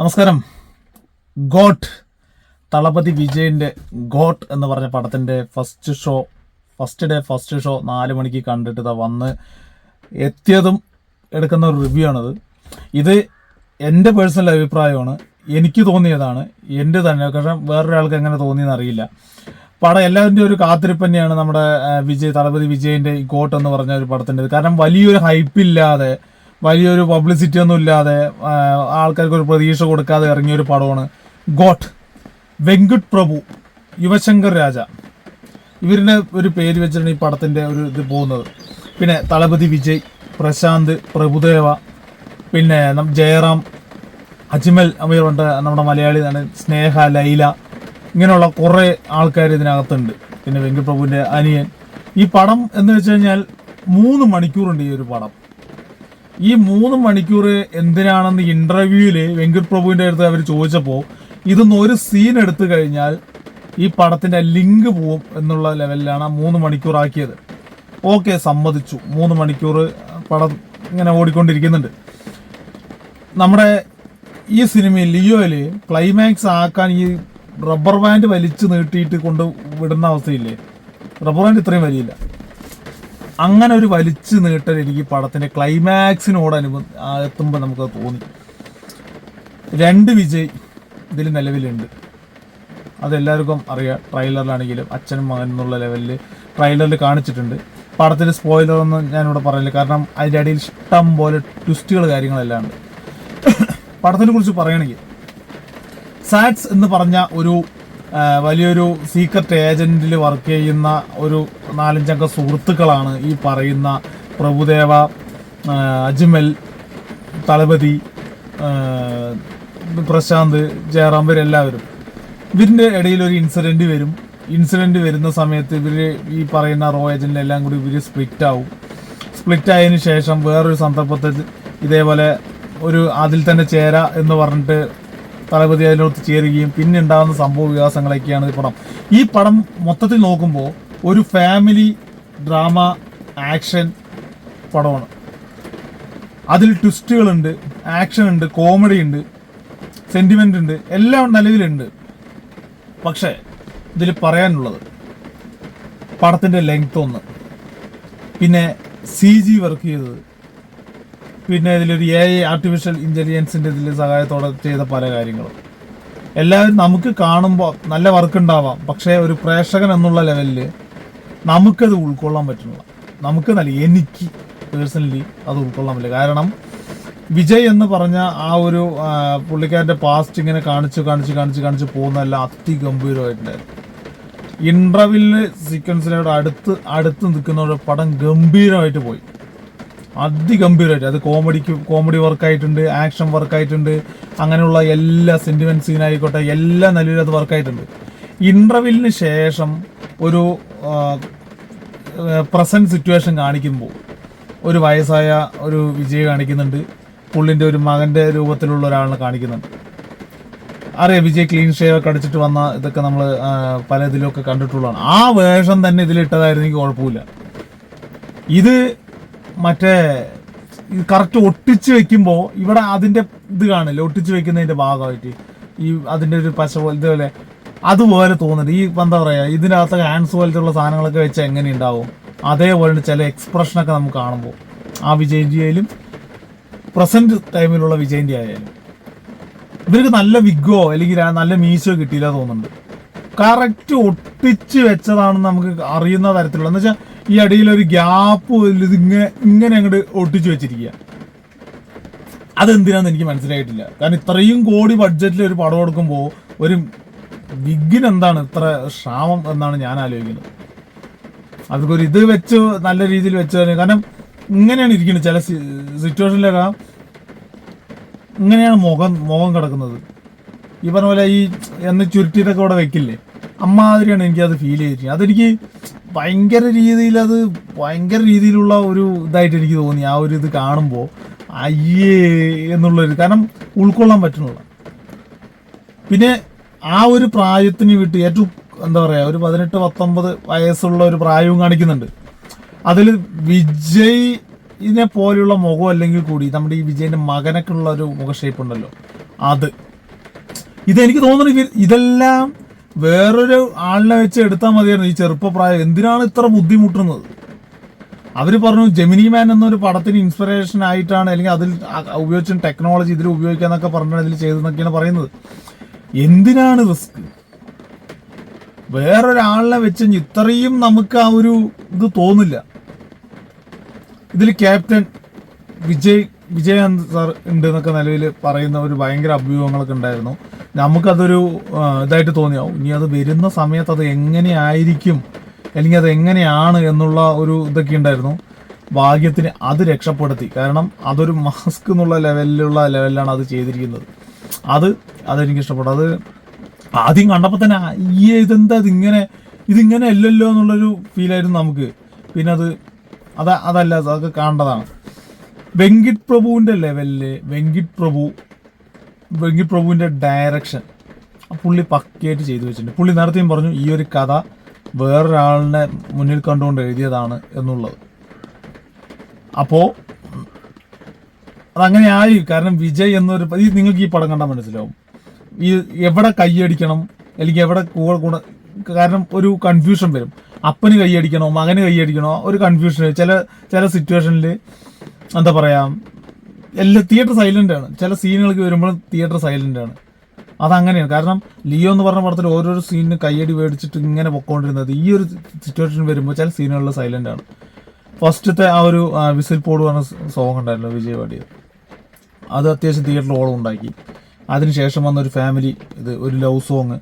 നമസ്കാരം. ഗോട്ട് തളപതി വിജയന്റെ ഗോട്ട് എന്ന് പറഞ്ഞ പടത്തിന്റെ first show first day first show നാല് മണിക്ക് കണ്ടിട്ട് വന്ന് എത്തിയതും എടുക്കുന്ന ഒരു റിവ്യൂ ആണത്. ഇത് എന്റെ പേഴ്സണൽ അഭിപ്രായമാണ്. എനിക്ക് തോന്നിയതാണ്. എന്റെ തന്നെ. കാരണം വേറൊരാൾക്ക് എങ്ങനെ തോന്നിയെന്ന് അറിയില്ല. പടം എല്ലാവരുടെയും ഒരു കാത്തിരിപ്പ് തന്നെയാണ് നമ്മുടെ വിജയ് തളപതി വിജയന്റെ ഈ ഗോട്ട് എന്ന് പറഞ്ഞ ഒരു പടത്തിന്റെ കാരണം വലിയൊരു ഹൈപ്പില്ലാതെ വലിയൊരു പബ്ലിസിറ്റി ഒന്നും ഇല്ലാതെ ആൾക്കാർക്ക് ഒരു പ്രതീക്ഷ കൊടുക്കാതെ ഇറങ്ങിയ ഒരു പടമാണ് ഗോട്ട്. വെങ്കുട്ട് പ്രഭു യുവശങ്കർ രാജ. ഇവരുടെ ഒരു പേര് വെച്ചിട്ടാണ് ഈ പടത്തിന്റെ ഒരു ഇത് പോകുന്നത്. പിന്നെ തളപതി വിജയ് പ്രശാന്ത് പ്രഭുദേവ പിന്നെ ജയറാം അജ്മൽ അമീറുണ്ട് നമ്മുടെ മലയാളി നടൻ സ്നേഹ ലൈല ഇങ്ങനെയുള്ള കുറേ ആൾക്കാർ ഇതിനകത്തുണ്ട്. പിന്നെ വെങ്കട് പ്രഭുവിന്റെ അനിയൻ. ഈ പടം എന്ന് വെച്ച് കഴിഞ്ഞാൽ മൂന്ന് മണിക്കൂറുണ്ട് ഈ ഒരു പടം. ഈ മൂന്ന് മണിക്കൂർ എന്തിനാണെന്ന് ഇന്റർവ്യൂവിൽ വെങ്കട് പ്രഭുവിന്റെ അടുത്ത് അവർ ചോദിച്ചപ്പോൾ ഇതൊന്നും ഒരു സീൻ എടുത്തു കഴിഞ്ഞാൽ ഈ പടത്തിന്റെ ലിങ്ക് പോവും എന്നുള്ള ലെവലിലാണ് മൂന്ന് മണിക്കൂർ ആക്കിയത്. ഓക്കെ സമ്മതിച്ചു. മൂന്ന് മണിക്കൂർ പടം ഇങ്ങനെ ഓടിക്കൊണ്ടിരിക്കുന്നുണ്ട്. നമ്മുടെ ഈ സിനിമയിൽ ലിയോയിൽ ക്ലൈമാക്സ് ആക്കാൻ ഈ റബ്ബർ ബാൻഡ് വലിച്ചു നീട്ടിയിട്ട് കൊണ്ട് വിടുന്ന അവസ്ഥയില്ലേ? റബ്ബർ ബാൻഡ് ഇത്രയും വലിയില്ല. അങ്ങനെ ഒരു വലിച്ചു നീട്ടൽ എനിക്ക് പടത്തിന്റെ പടത്തിന്റെ ക്ലൈമാക്സിനോട് അനുബ ആ, എത്തുമ്പോൾ നമുക്ക് തോന്നി. രണ്ട് വിജയ് ഇതിൽ നിലവിലുണ്ട്. അതെല്ലാവർക്കും അറിയാം. ട്രെയിലറിലാണെങ്കിലും അച്ഛനും മകൻ എന്നുള്ള ലെവലിൽ ട്രെയിലറിൽ കാണിച്ചിട്ടുണ്ട്. പടത്തിൽ സ്പോയിലർ ഒന്നും ഞാനിവിടെ പറയില്ല കാരണം അതിന്റെ ഇടയിൽ ഇഷ്ടം പോലെ ട്വിസ്റ്റുകൾ കാര്യങ്ങളെല്ലാം ഉണ്ട്. പടത്തിനെ കുറിച്ച് പറയുകയാണെങ്കിൽ സാറ്റ്സ് എന്ന് പറഞ്ഞ ഒരു വലിയൊരു സീക്രട്ട് ഏജന്റിൽ വർക്ക് ചെയ്യുന്ന ഒരു നാലഞ്ചംഗ സുഹൃത്തുക്കളാണ് ഈ പറയുന്ന പ്രഭുദേവ അജ്മൽ തളപതി പ്രശാന്ത് ജയറാം ഇവരെല്ലാവരും. ഇവരിന്റെ ഇടയിൽ ഒരു ഇൻസിഡന്റ് വരും. ഇൻസിഡന്റ് വരുന്ന സമയത്ത് ഇവർ ഈ പറയുന്ന റോ ഏജന്റിലെല്ലാം കൂടി ഇവർ സ്പ്ലിറ്റ് ആവും. സ്പ്ലിറ്റ് ആയതിനു ശേഷം വേറൊരു സന്ദർഭത്തിൽ ഇതേപോലെ ഒരു അതിൽ തന്നെ ചേര എന്ന് പറഞ്ഞിട്ട് തളപതി അതിലോട്ട് ചേരുകയും പിന്നെ ഉണ്ടാകുന്ന സംഭവ വികാസങ്ങളൊക്കെയാണ് ഈ പടം. ഈ പടം മൊത്തത്തിൽ നോക്കുമ്പോൾ ഒരു ഫാമിലി ഡ്രാമ ആക്ഷൻ പടമാണ്. അതിൽ ട്വിസ്റ്റുകളുണ്ട് ആക്ഷൻ ഉണ്ട് കോമഡി ഉണ്ട് സെന്റിമെന്റ് ഉണ്ട് എല്ലാം നിലവിലുണ്ട്. പക്ഷേ ഇതിൽ പറയാനുള്ളത് പടത്തിന്റെ ലെങ്ത് ഒന്ന്. പിന്നെ സി ജി വർക്ക് ചെയ്തത് പിന്നെ ഇതിലൊരു എ ഐ ആർട്ടിഫിഷ്യൽ ഇന്റലിജൻസിന്റെ ഇതിൽ സഹായത്തോടെ ചെയ്ത പല കാര്യങ്ങളും. എല്ലാവരും നമുക്ക് കാണുമ്പോൾ നല്ല വർക്ക് ഉണ്ടാവാം. പക്ഷേ ഒരു പ്രേക്ഷകൻ എന്നുള്ള ലെവലിൽ നമുക്കത് ഉൾക്കൊള്ളാൻ പറ്റുന്നില്ല നമുക്ക് നല്ല എനിക്ക് പേഴ്സണലി അത് ഉൾക്കൊള്ളാൻ പറ്റില്ല. കാരണം വിജയ് എന്ന് പറഞ്ഞ ആ ഒരു പുള്ളിക്കാരന്റെ പാസ്റ്റ് ഇങ്ങനെ കാണിച്ച് കാണിച്ച് കാണിച്ച് കാണിച്ച് പോകുന്നതെല്ലാം അതിഗംഭീരമായിട്ടുണ്ടായിരുന്നു. ഇന്റർവെല്ലിന് സീക്വൻസിനോട് അടുത്ത് അടുത്ത് നിൽക്കുന്നവരുടെ പടം ഗംഭീരമായിട്ട് പോയി. അതിഗംഭീരമായിട്ട് അത് കോമഡിക്ക് കോമഡി വർക്കായിട്ടുണ്ട് ആക്ഷൻ വർക്കായിട്ടുണ്ട് അങ്ങനെയുള്ള എല്ലാ സെന്റിമെന്റ് സീനായിക്കോട്ടെ എല്ലാ നിലയിലും അത് വർക്കായിട്ടുണ്ട്. ഇന്റർവ്യൂവിന് ശേഷം ഒരു പ്രസന്റ് സിറ്റുവേഷൻ കാണിക്കുമ്പോൾ ഒരു വയസ്സായ ഒരു വിജയ് കാണിക്കുന്നുണ്ട്. പുള്ളിന്റെ ഒരു മകന്റെ രൂപത്തിലുള്ള ഒരാളിനെ കാണിക്കുന്നുണ്ട്. അറിയാം വിജയ് ക്ലീൻ ഷേവ് ഒക്കെ അടിച്ചിട്ട് വന്ന ഇതൊക്കെ നമ്മൾ പല ഇതിലൊക്കെ കണ്ടിട്ടുള്ളതാണ്. ആ വേഷം തന്നെ ഇതിലിട്ടതായിരുന്നെങ്കിൽ കുഴപ്പമില്ല. ഇത് മറ്റേ കറക്റ്റ് ഒട്ടിച്ച് വെക്കുമ്പോൾ ഇവിടെ അതിന്റെ ഇത് കാണില്ല? ഒട്ടിച്ച് വെക്കുന്നതിന്റെ ഭാഗമായിട്ട് ഈ അതിന്റെ ഒരു പശ പോലെ ഇതുപോലെ. അതുപോലെ തോന്നുന്നുണ്ട്. ഈ എന്താ പറയാ ഇതിനകത്ത് ഹാൻഡ്സ് പോലത്തെ ഉള്ള സാധനങ്ങളൊക്കെ വെച്ച് എങ്ങനെ ഉണ്ടാവും? അതേപോലെ ചില എക്സ്പ്രഷനൊക്കെ നമുക്ക് കാണുമ്പോൾ ആ വിജയന്റെ ആയാലും പ്രസന്റ് ടൈമിലുള്ള വിജയന്റെ ആയാലും. ഇവർക്ക് നല്ല വിഗോ അല്ലെങ്കിൽ നല്ല മീശോ കിട്ടിയില്ല തോന്നുന്നുണ്ട്. കറക്റ്റ് ഒട്ടിച്ച് വെച്ചതാണെന്ന് നമുക്ക് അറിയുന്ന തരത്തിലുള്ള എന്ന് വെച്ചാൽ ഈ അടിയിൽ ഒരു ഗ്യാപ്പ് ഇങ്ങനെ ഇങ്ങനെ അങ്ങോട്ട് ഒട്ടിച്ചു വെച്ചിരിക്കുക അതെന്തിനാന്ന് എനിക്ക് മനസ്സിലായിട്ടില്ല. കാരണം ഇത്രയും കോടി ബഡ്ജറ്റിൽ ഒരു പടം കൊടുക്കുമ്പോൾ ഒരു വിഗിന് എന്താണ് ഇത്ര ക്ഷാമം എന്നാണ് ഞാൻ ആലോചിക്കുന്നത്. അതൊക്കെ ഒരു ഇത് വെച്ച് നല്ല രീതിയിൽ വെച്ച് കാരണം ഇങ്ങനെയാണ് ഇരിക്കുന്നത് ചില സിറ്റുവേഷനിലൊക്കെ ഇങ്ങനെയാണ് മുഖം മുഖം കിടക്കുന്നത്. ഈ പറഞ്ഞ പോലെ ഈ എന്ന് ചുരുട്ടിയിട്ടൊക്കെ ഇവിടെ വെക്കില്ലേ? അമ്മാതിരിയാണ് എനിക്ക് അത് ഫീൽ ചെയ്തിരിക്കുന്നത്. അതെനിക്ക് ഭയങ്കര രീതിയിൽ അത് ഭയങ്കര രീതിയിലുള്ള ഒരു ഇതായിട്ട് എനിക്ക് തോന്നി ആ ഒരു ഇത് കാണുമ്പോൾ അയ്യേ എന്നുള്ളൊരു കാരണം ഉൾക്കൊള്ളാൻ പറ്റുന്നില്ല പിന്നെ ആ ഒരു പ്രായത്തിന് വിട്ട് ഏറ്റവും എന്താ പറയുക ഒരു പതിനെട്ട് പത്തൊമ്പത് വയസ്സുള്ള ഒരു പ്രായവും കാണിക്കുന്നുണ്ട്. അതിൽ വിജയ് ഇതിനെ പോലെയുള്ള മുഖം അല്ലെങ്കിൽ കൂടി നമ്മുടെ ഈ വിജയന്റെ മകനൊക്കെ ഉള്ള ഒരു മുഖ ഷേപ്പ് ഉണ്ടല്ലോ. അത്. ഇതെനിക്ക് തോന്നുന്നു ഇതെല്ലാം വേറൊരു ആളിനെ വെച്ച് എടുത്താൽ മതിയായിരുന്നു. ഈ ചെറുപ്പപ്രായം എന്തിനാണ് ഇത്ര ബുദ്ധിമുട്ടുന്നത്? അവർ പറഞ്ഞു ജെമിനി മാൻ എന്നൊരു പടത്തിന് ഇൻസ്പിറേഷൻ ആയിട്ടാണ് അല്ലെങ്കിൽ അതിൽ ഉപയോഗിച്ച ടെക്നോളജി ഇതിൽ ഉപയോഗിക്കാന്നൊക്കെ പറഞ്ഞാണ് ഇതിൽ ചെയ്തെന്നൊക്കെയാണ് പറയുന്നത്. എന്തിനാണ് റിസ്ക് വേറൊരാളിനെ വെച്ച് ഇത്രയും നമുക്ക് ആ ഒരു ഇത് തോന്നില്ല. ഇതിൽ ക്യാപ്റ്റൻ വിജയ് വിജയാനന്ദ് സാർ ഉണ്ട് എന്നൊക്കെ നിലവിൽ പറയുന്ന ഒരു ഭയങ്കര അഭ്യൂഹങ്ങളൊക്കെ ഉണ്ടായിരുന്നു. നമുക്കതൊരു ഇതായിട്ട് തോന്നിയാവും. ഇനി അത് വരുന്ന സമയത്ത് അത് എങ്ങനെയായിരിക്കും? അല്ലെങ്കിൽ അത് എങ്ങനെയാണ് എന്നുള്ള ഒരു ഇതൊക്കെ ഉണ്ടായിരുന്നു. ഭാഗ്യത്തിന് അത് രക്ഷപ്പെടുത്തി. കാരണം അതൊരു മാസ്ക് എന്നുള്ള ലെവലിലുള്ള ലെവലിലാണ് അത് ചെയ്തിരിക്കുന്നത്. അത് അതെനിക്ക് ഇഷ്ടപ്പെട്ടു. അത് ആദ്യം കണ്ടപ്പോൾ തന്നെ ഈ ഇതെന്താ ഇതിങ്ങനെ ഇതിങ്ങനെ അല്ലല്ലോ എന്നുള്ളൊരു ഫീലായിരുന്നു നമുക്ക്. പിന്നെ അത് അതാ അതല്ല അതൊക്കെ കാണേണ്ടതാണ് വെങ്കിട്ട് പ്രഭുവിന്റെ ലെവലിൽ വെങ്കിട്ട് പ്രഭു വെങ്കിട്ട് പ്രഭുവിന്റെ ഡയറക്ഷൻ പുള്ളി പക്കയായിട്ട് ചെയ്തു വെച്ചിട്ടുണ്ട്. പുള്ളി നേരത്തെയും പറഞ്ഞു ഈ ഒരു കഥ വേറൊരാളിനെ മുന്നിൽ കണ്ടുകൊണ്ട് എഴുതിയതാണ് എന്നുള്ളത്. അപ്പോൾ അതങ്ങനെ ആയി കാരണം വിജയ് എന്നൊരു ഈ നിങ്ങൾക്ക് ഈ പടം കണ്ടാൽ മനസ്സിലാവും. ഈ എവിടെ കൈയടിക്കണം അല്ലെങ്കിൽ എവിടെ കൂടെ കൂടെ കാരണം ഒരു കൺഫ്യൂഷൻ വരും. അപ്പന് കൈയടിക്കണോ മകന് കൈയടിക്കണോ ഒരു കൺഫ്യൂഷൻ ചില ചില സിറ്റുവേഷനിൽ എന്താ പറയാ എല്ലാ തിയേറ്റർ സൈലന്റ് ആണ്. ചില സീനുകൾക്ക് വരുമ്പോൾ തിയേറ്റർ സൈലന്റ് ആണ്. അതങ്ങനെയാണ്. കാരണം ലിയോ എന്ന് പറഞ്ഞ പടത്തിൽ ഓരോരോ സീനിന് കയ്യടി മേടിച്ചിട്ട് ഇങ്ങനെ പൊക്കോണ്ടിരുന്നത്. ഈ ഒരു സിറ്റുവേഷൻ വരുമ്പോൾ ചില സീനുകളിൽ സൈലന്റ് ആണ്. ഫസ്റ്റത്തെ ആ ഒരു വിസിൽ പോഡ് പറഞ്ഞ സോങ് ഉണ്ടായിരുന്നു വിജയ് പാടിയത്. അത് അത്യാവശ്യം തിയേറ്ററിൽ ഓളം ഉണ്ടാക്കി. അതിനുശേഷം വന്ന ഒരു ഫാമിലി ഇത് ഒരു ലവ് സോങ്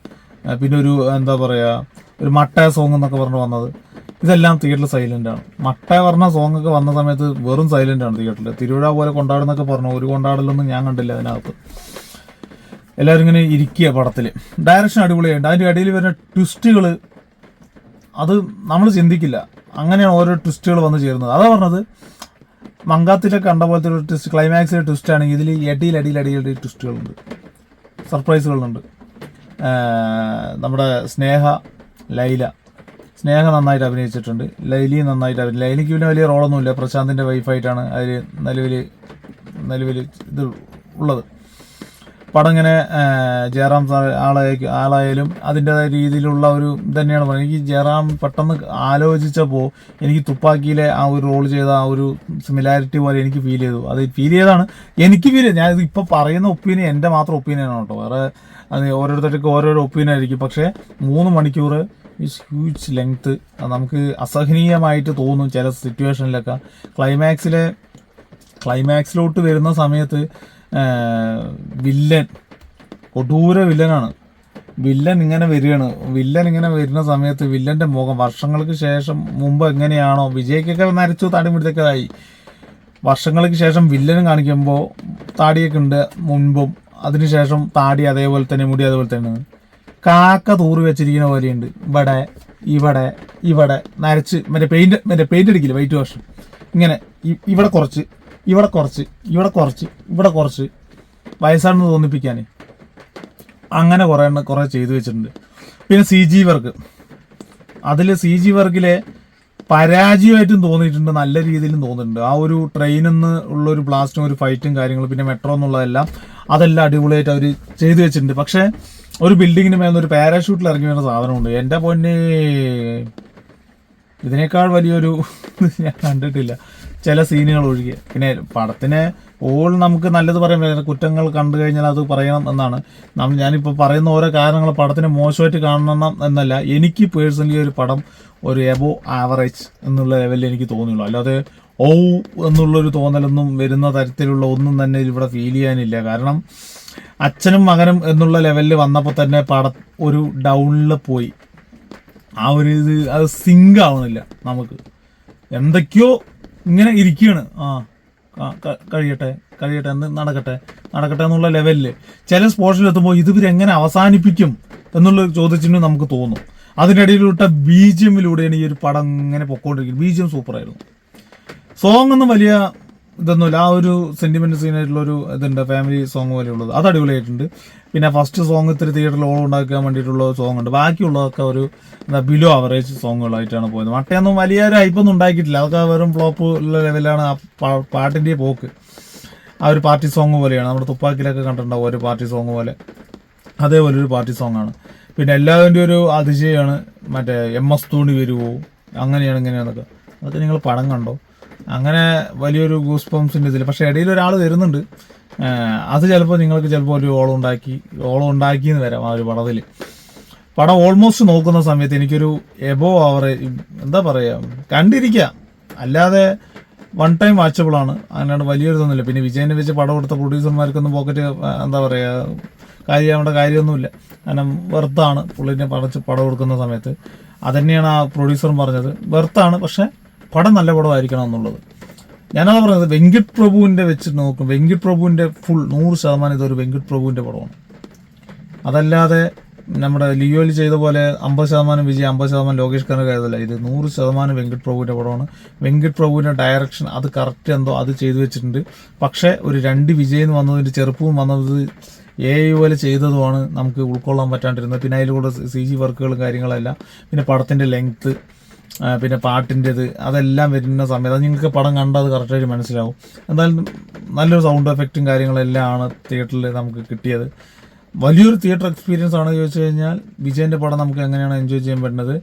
പിന്നെ ഒരു എന്താ പറയുക ഒരു മട്ട സോങ് എന്നൊക്കെ പറഞ്ഞ് വന്നത്. ഇതെല്ലാം തിയേറ്ററിൽ സൈലന്റ് ആണ്. മട്ട പറഞ്ഞ സോങ് ഒക്കെ വന്ന സമയത്ത് വെറും സൈലന്റ് ആണ് തിയേറ്ററിൽ തിരുവിഴ പോലെ കൊണ്ടാടുന്നൊക്കെ പറഞ്ഞു ഒരു കൊണ്ടാടലൊന്നും ഞാൻ കണ്ടില്ല അതിനകത്ത്. എല്ലാവരും ഇങ്ങനെ ഇരിക്കുക പടത്തിൽ ഡയറക്ഷൻ അടിപൊളിയായിട്ട് അതിന്റെ ഇടയിൽ വരുന്ന ട്വിസ്റ്റുകൾ അത് നമ്മൾ ചിന്തിക്കില്ല. അങ്ങനെയാണ് ഓരോ ട്വിസ്റ്റുകൾ വന്ന് ചേരുന്നത്. അതാ പറഞ്ഞത് മങ്കാത്തിലെ കണ്ട പോലത്തെ ഒരു ട്വിസ്റ്റ് ക്ലൈമാക്സിലെ ട്വിസ്റ്റ് ആണെങ്കിൽ ഇതിൽ ഇടയിൽ അടിയിൽ അടിയിൽ ട്വിസ്റ്റുകളുണ്ട് സർപ്രൈസുകളുണ്ട് നമ്മുടെ സ്നേഹ ലൈല സ്നേഹ നന്നായിട്ട് അഭിനയിച്ചിട്ടുണ്ട്. ലൈലി നന്നായിട്ട് അഭിനയിച്ചു ലൈലിക്ക് പിന്നെ വലിയ റോളൊന്നുമില്ല. പ്രശാന്തിന്റെ വൈഫായിട്ടാണ് അതിൽ നിലവിൽ നിലവിൽ ഇത് ഉള്ളത്. പടം ഇങ്ങനെ ജയറാം സാർ ആളായ ആളായാലും അതിന്റെതായ രീതിയിലുള്ള ഒരു തന്നെയാണ് പറയുന്നത്. എനിക്ക് ജയറാം പെട്ടെന്ന് ആലോചിച്ചപ്പോൾ എനിക്ക് തുപ്പാക്കിയിലെ ആ ഒരു റോൾ ചെയ്ത ആ ഒരു സിമിലാരിറ്റി പോലെ എനിക്ക് ഫീൽ ചെയ്തു. അത് ഫീൽ ചെയ്താണ്. എനിക്ക് ഫീൽ ചെയ്തു. ഞാൻ ഇപ്പോൾ പറയുന്ന ഒപ്പീനിയൻ എന്റെ മാത്രം ഒപ്പീനിയനാണ് കേട്ടോ. വേറെ അത് ഓരോരുത്തർക്ക് ഓരോരോ ഒപ്പീനിയൻ ആയിരിക്കും. പക്ഷേ മൂന്ന് മണിക്കൂർ ഈസ് ഹ്യൂജ് ലെങ്ത് നമുക്ക് അസഹനീയമായിട്ട് തോന്നും ചില സിറ്റുവേഷനിലൊക്കെ ക്ലൈമാക്സിലെ ക്ലൈമാക്സിലോട്ട് വരുന്ന സമയത്ത് വില്ലൻ കൊടൂര വില്ലനാണ്. വില്ലൻ ഇങ്ങനെ വരികയാണ്. വില്ലൻ ഇങ്ങനെ വരുന്ന സമയത്ത് വില്ലന്റെ മുഖം വർഷങ്ങൾക്ക് ശേഷം മുമ്പ് എങ്ങനെയാണോ വിജയ്ക്കൊക്കെ നരച്ചു താടി പിടിച്ചൊക്കെ വർഷങ്ങൾക്ക് ശേഷം വില്ലനും കാണിക്കുമ്പോൾ താടിയൊക്കെ ഉണ്ട് മുൻപും. അതിനുശേഷം താടി അതേപോലെ തന്നെ മുടി അതേപോലെ തന്നെ കാക്ക തൂറി വെച്ചിരിക്കുന്ന പോലെയുണ്ട്. ഇവിടെ ഇവിടെ ഇവിടെ. നരച്ച് മറ്റേ പെയിന്റ് മറ്റേ പെയിന്റ് അടിക്കില്ല വൈറ്റ് വാഷ് ഇങ്ങനെ ഇവിടെ കുറച്ച് ഇവിടെ കുറച്ച് ഇവിടെ കുറച്ച് ഇവിടെ കുറച്ച്. വയസ്സാണെന്ന് തോന്നിപ്പിക്കാൻ അങ്ങനെ കുറേ എണ്ണം കുറേ ചെയ്തു വെച്ചിട്ടുണ്ട്. പിന്നെ സി ജി വർക്ക് അതിൽ സി ജി വർക്കിലെ പരാജയമായിട്ടും തോന്നിയിട്ടുണ്ട് നല്ല രീതിയിലും തോന്നിയിട്ടുണ്ട്. ആ ഒരു ട്രെയിനിൽ നിന്ന് ഒരു ബ്ലാസ്റ്റും ഒരു ഫൈറ്റും കാര്യങ്ങളും പിന്നെ മെട്രോ എന്നുള്ളതെല്ലാം അതെല്ലാം അടിപൊളിയായിട്ട് അവർ ചെയ്തു വെച്ചിട്ടുണ്ട്. പക്ഷേ ഒരു ബിൽഡിങ്ങിന് മേലെ ഒരു പാരാഷൂട്ടിൽ ഇറങ്ങി വരുന്ന സാധനമുണ്ട്. എന്റെ പൊന്നെ ഇതിനേക്കാൾ വലിയൊരു ഞാൻ കണ്ടിട്ടില്ല. ചില സീനുകൾ ഒഴികെ. പിന്നെ പടത്തിനെ ഓൾ നമുക്ക് നല്ലത് പറയാൻ കുറ്റങ്ങൾ കണ്ടു കഴിഞ്ഞാൽ അത് പറയണം എന്നാണ്. നമ്മൾ ഞാനിപ്പോൾ പറയുന്ന ഓരോ കാരണങ്ങൾ പടത്തിനെ മോശമായിട്ട് കാണണം എന്നല്ല. എനിക്ക് പേഴ്സണലി ഒരു പടം ഒരു എബോ ആവറേജ് എന്നുള്ള ലെവലിൽ എനിക്ക് തോന്നിയുള്ളൂ. അല്ലാതെ ഓ എന്നുള്ളൊരു തോന്നലൊന്നും വരുന്ന തരത്തിലുള്ള ഒന്നും തന്നെ ഇവിടെ ഫീൽ ചെയ്യാനില്ല. കാരണം അച്ഛനും മകനും എന്നുള്ള ലെവലിൽ വന്നപ്പോൾ തന്നെ പട ഒരു ഡൗണിൽ പോയി. ആ ഒരു ഇത് അത് സിങ്ക് ആവുന്നില്ല നമുക്ക്. എന്തൊക്കെയോ ഇങ്ങനെ ഇരിക്കുകയാണ് ആ കഴിയട്ടെ കഴിയട്ടെ എന്ന് നടക്കട്ടെ നടക്കട്ടെ എന്നുള്ള ലെവലിൽ ചില സ്പോർട്സിൽ എത്തുമ്പോൾ ഇത് എങ്ങനെ അവസാനിപ്പിക്കും എന്നുള്ള ചോദിച്ചിട്ട് നമുക്ക് തോന്നും. അതിനിടയിലൂട്ട ബി ജി എമ്മിലൂടെയാണ് ഈ ഒരു പടം ഇങ്ങനെ പൊക്കോണ്ടിരിക്കുന്നത്. ബി ജി എം സൂപ്പറായിരുന്നു സോങ് ഒന്നും വലിയ ഇതൊന്നുമില്ല. ആ ഒരു സെന്റിമെന്റ് സീൻ ആയിട്ടുള്ള ഒരു ഇതുണ്ട്. ഫാമിലി സോങ് പോലെയുള്ളത്. അത് അടിപൊളിയായിട്ടുണ്ട്. പിന്നെ ഫസ്റ്റ് സോങ് ഇത്തിരി തിയേറ്ററിൽ ഓൾ ഉണ്ടാക്കാൻ വേണ്ടിയിട്ടുള്ള സോങ് ഉണ്ട്. ബാക്കിയുള്ളതൊക്കെ ഒരു എന്താ ബിലോ അവറേജ് സോങ്ങുകളായിട്ടാണ് പോയത്. മട്ടയൊന്നും വലിയ ഒരു ഹൈപ്പൊന്നും ഉണ്ടാക്കിയിട്ടില്ല. അതൊക്കെ വെറും ഫ്ലോപ്പ് ഉള്ള ലെവലാണ് ആ പാട്ടിന്റെ പോക്ക്. ആ ഒരു പാർട്ടി സോങ് പോലെയാണ്. നമ്മുടെ തുപ്പാക്കിലൊക്കെ കണ്ടിട്ടുണ്ടാവും ഒരു പാർട്ടി സോങ് പോലെ. അതേപോലെ ഒരു പാർട്ടി സോങ് ആണ്. പിന്നെ എല്ലാവരുടെയും ഒരു അതിശയമാണ് മറ്റേ എം എസ് ധോണി വരുമോ അങ്ങനെയാണ് ഇങ്ങനെയാണെന്നൊക്കെ അതൊക്കെ നിങ്ങൾ പടം കണ്ടോ? അങ്ങനെ വലിയൊരു ഗൂസ് പമ്പ്സിന്റെ ഇതിൽ പക്ഷേ ഇടയിൽ ഒരാൾ വരുന്നുണ്ട്. അത് ചിലപ്പോൾ നിങ്ങൾക്ക് ചിലപ്പോൾ ഒരു ഓളം ഉണ്ടാക്കി ഓളം ഉണ്ടാക്കി എന്ന് വരാം ആ ഒരു പടത്തിൽ പടം ഓൾമോസ്റ്റ് നോക്കുന്ന സമയത്ത് എനിക്കൊരു എബോ ആവറേജ് എന്താ പറയുക കണ്ടിരിക്കുക അല്ലാതെ വൺ ടൈം വാച്ചബിൾ ആണ്. അങ്ങനെയാണ് വലിയൊരു ഇതൊന്നുമില്ല. പിന്നെ വിജയനെ വെച്ച് പടം കൊടുത്ത പ്രൊഡ്യൂസർമാർക്കൊന്നും പോക്കറ്റ് എന്താ പറയുക കാര്യമാവേണ്ട കാര്യമൊന്നുമില്ല. കാരണം വെർത്താണ് പുള്ളിനെ പടച്ച് പടം കൊടുക്കുന്ന സമയത്ത്. അതന്നെയാണ് ആ പ്രൊഡ്യൂസറും പറഞ്ഞത്. വെറുത്താണ് പക്ഷെ പടം നല്ല പടമായിരിക്കണം എന്നുള്ളത്. ഞാനത് പറഞ്ഞത് വെങ്കിട്ട് പ്രഭുവിന്റെ വെച്ച് നോക്കും. വെങ്കിട്ട് പ്രഭുവിന്റെ ഫുൾ നൂറ് ശതമാനം ഇതൊരു വെങ്കിട്ട് പ്രഭുവിന്റെ പടമാണ്. അതല്ലാതെ നമ്മുടെ ലിയോയിൽ ചെയ്ത പോലെ അമ്പത് ശതമാനം വിജയ് അമ്പത് ശതമാനം ലോകേഷ് കനകല്ല ഇത് നൂറ് ശതമാനം വെങ്കിട്ട് പ്രഭുവിന്റെ പടമാണ്. വെങ്കിട്ട് പ്രഭുവിന്റെ ഡയറക്ഷൻ അത് കറക്റ്റ് എന്തോ അത് ചെയ്തു വെച്ചിട്ടുണ്ട്. പക്ഷേ ഒരു രണ്ട് വിജയ് എന്ന് വന്നതിന്റെ ചെറുപ്പവും വന്നത് എ ഐ പോലെ ചെയ്തതുമാണ് നമുക്ക് ഉൾക്കൊള്ളാൻ പറ്റാണ്ടിരുന്നത്. പിന്നെ അതിലൂടെ സി ജി വർക്കുകളും കാര്യങ്ങളെല്ലാം. പിന്നെ പടത്തിന്റെ ലെങ്ത്ത് പിന്നെ പാട്ടിന്റെത് അതെല്ലാം വരുന്ന സമയത്ത് അത് നിങ്ങൾക്ക് പടം കണ്ടാൽ അത് കറക്റ്റായിട്ട് മനസ്സിലാവും. എന്തായാലും നല്ലൊരു സൗണ്ട് എഫക്റ്റും കാര്യങ്ങളെല്ലാം ആണ് തിയേറ്ററിൽ നമുക്ക് കിട്ടിയത്. വലിയൊരു തിയേറ്റർ എക്സ്പീരിയൻസ് ആണ് ചോദിച്ചു കഴിഞ്ഞാൽ വിജയന്റെ പടം നമുക്ക് എങ്ങനെയാണ് എൻജോയ് ചെയ്യാൻ പറ്റുന്നത്?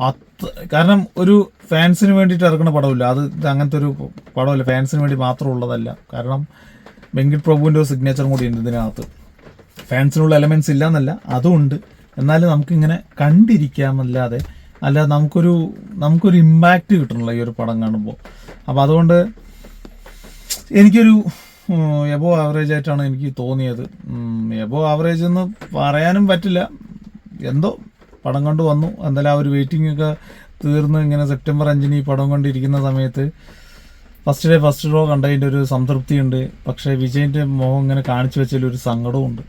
അത് കാരണം ഒരു ഫാൻസിന് വേണ്ടിയിട്ട് ഇറക്കുന്ന പടമില്ല. അത് അങ്ങനത്തെ ഒരു പടമല്ല. ഫാൻസിന് വേണ്ടി മാത്രം ഉള്ളതല്ല. കാരണം വെങ്കിട്ട് പ്രഭുവിന്റെ ഒരു സിഗ്നേച്ചറും കൂടി ഉണ്ട് ഇതിനകത്ത്. ഫാൻസിനുള്ള എലമെന്റ്സ് ഇല്ല എന്നല്ല അതുമുണ്ട് എന്നാലും നമുക്കിങ്ങനെ കണ്ടിരിക്കാമല്ലാതെ അല്ലാതെ നമുക്കൊരു നമുക്കൊരു ഇമ്പാക്റ്റ് കിട്ടണല്ലോ ഈ ഒരു പടം കാണുമ്പോൾ അപ്പോൾ അതുകൊണ്ട് എനിക്കൊരു എബോ ആവറേജ് ആയിട്ടാണ് എനിക്ക് തോന്നിയത്. എബോ ആവറേജ് എന്ന് പറയാനും പറ്റില്ല. എന്തോ പടം കണ്ടു വന്നു. എന്തായാലും ആ ഒരു വെയിറ്റിംഗ് ഒക്കെ തീർന്ന് ഇങ്ങനെ സെപ്റ്റംബർ അഞ്ചിന് ഈ പടം കൊണ്ടിരിക്കുന്ന സമയത്ത് ഫസ്റ്റ് ഡേ ഫസ്റ്റ് ഷോ കണ്ടതിന്റെ ഒരു സംതൃപ്തിയുണ്ട്. പക്ഷേ വിജയന്റെ മുഖം ഇങ്ങനെ കാണിച്ചു വെച്ചതിൽ ഒരു സങ്കടവും ഉണ്ട്